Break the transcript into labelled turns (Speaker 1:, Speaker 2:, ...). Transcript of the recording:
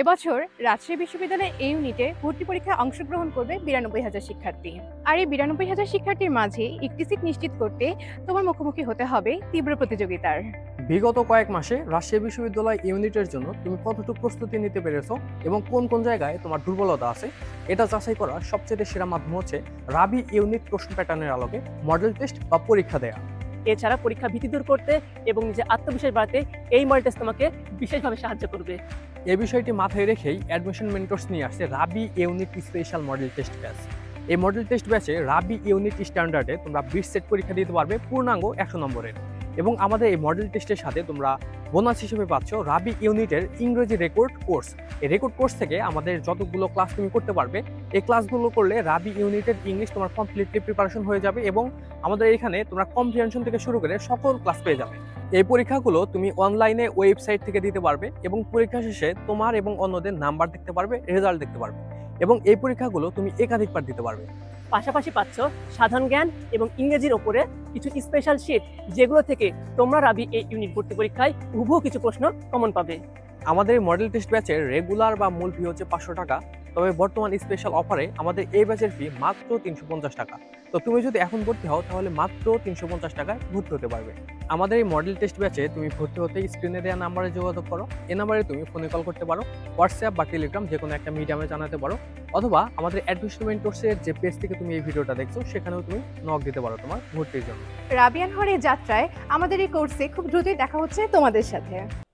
Speaker 1: এবছর রাজশাহী বিশ্ববিদ্যালয়ের এই ইউনিটে ভর্তি পরীক্ষায় অংশগ্রহণ করবে বিরানব্বই হাজার শিক্ষার্থী। আর এই বিরানব্বই হাজার শিক্ষার্থীর মাঝে একটি সিট নিশ্চিত করতে তোমার মুখোমুখি হতে হবে তীব্র প্রতিযোগিতার।
Speaker 2: বিগত কয়েক মাসে রাজশাহী বিশ্ববিদ্যালয় ইউনিটের জন্য তুমি কতটুকু প্রস্তুতি নিতে পেরেছ এবং কোন কোন জায়গায় তোমার দুর্বলতা আছে? এটা যাচাই করার সবচেয়ে সেরা মাধ্যম হচ্ছে রাবি ইউনিট প্রশ্ন প্যাটার্নের আলোকে মডেল টেস্ট বা পরীক্ষা দেয়া।
Speaker 3: এছাড়া পরীক্ষা ভীতি দূর করতে এবং নিজের আত্মবিশ্বাস বাড়াতে এই মডেল টেস্ট তোমাকে বিশেষভাবে সাহায্য করবে।
Speaker 2: এ বিষয়টি মাথায় রেখেই অ্যাডমিশন মেন্টর্স নিয়ে আসছে Rabi unit special model test batch এই মডেল টেস্ট ব্যাচে রাবি ইউনিট স্ট্যান্ডার্ডে তোমরা বিশ সেট পরীক্ষা দিতে পারবে, পূর্ণাঙ্গ একশো নম্বরের। এবং আমাদের এই মডেল টেস্টের সাথে তোমরা বোনাস হিসেবে পাচ্ছ রাবি ইউনিটের ইংরেজি রেকর্ড কোর্স এই রেকর্ড কোর্স থেকে আমাদের যতগুলো ক্লাস তুমি করতে পারবে, এই ক্লাসগুলো করলে রাবি ইউনিটের ইংলিশ তোমার কমপ্লিটলি প্রিপারেশন হয়ে যাবে এবং আমাদের এখানে তোমরা কম্প্রিহেনশন থেকে শুরু করে সকল ক্লাস পেয়ে যাবে। এই পরীক্ষাগুলো তুমি অনলাইনে ওয়েবসাইট থেকে দিতে পারবে এবং পরীক্ষা শেষে তোমার এবং অন্যদের নাম্বার দেখতে পারবে রেজাল্ট দেখতে পারবে এবং এই পরীক্ষাগুলো তুমি একাধিকবার দিতে পারবে।
Speaker 3: পাশাপাশি পাচ্ছ সাধারণ জ্ঞান এবং ইংরেজির ওপরে কিছু স্পেশাল শিট যেগুলো থেকে তোমরা রাবি এই ইউনিট ভর্তি পরীক্ষায় হুবহু কিছু প্রশ্ন কমন পাবে।
Speaker 2: আমাদের এই মডেল টেস্ট ব্যাচের রেগুলার বা মূল ফি হচ্ছে পাঁচশো টাকা, তবে বর্তমান স্পেশাল অফারে আমাদের এই ব্যাচের ফি মাত্র তিনশো পঞ্চাশ টাকা। তো তুমি যদি এখন ভর্তি হও, তাহলে মাত্র তিনশো পঞ্চাশ টাকায় ভর্তি হতে পারবে। আমাদের এই মডেল টেস্ট ব্যাচে তুমি ভর্তি হতে স্ক্রিনে দেওয়া নাম্বারে যোগাযোগ করো। এই নাম্বারে তুমি ফোনে কল করতে পারো হোয়াটসঅ্যাপ বা টেলিগ্রাম যে কোনো একটা মিডিয়ামে জানাতে পারো, অথবা আমাদের অ্যাডমিশন কোর্সের যে পেজ থেকে তুমি এই ভিডিওটা দেখছ, সেখানেও তুমি নক দিতে পারো তোমার ভর্তির জন্য।
Speaker 1: রাবিয়ান এই যাত্রায় আমাদের এই কোর্সে খুব দ্রুতই দেখা হচ্ছে তোমাদের সাথে।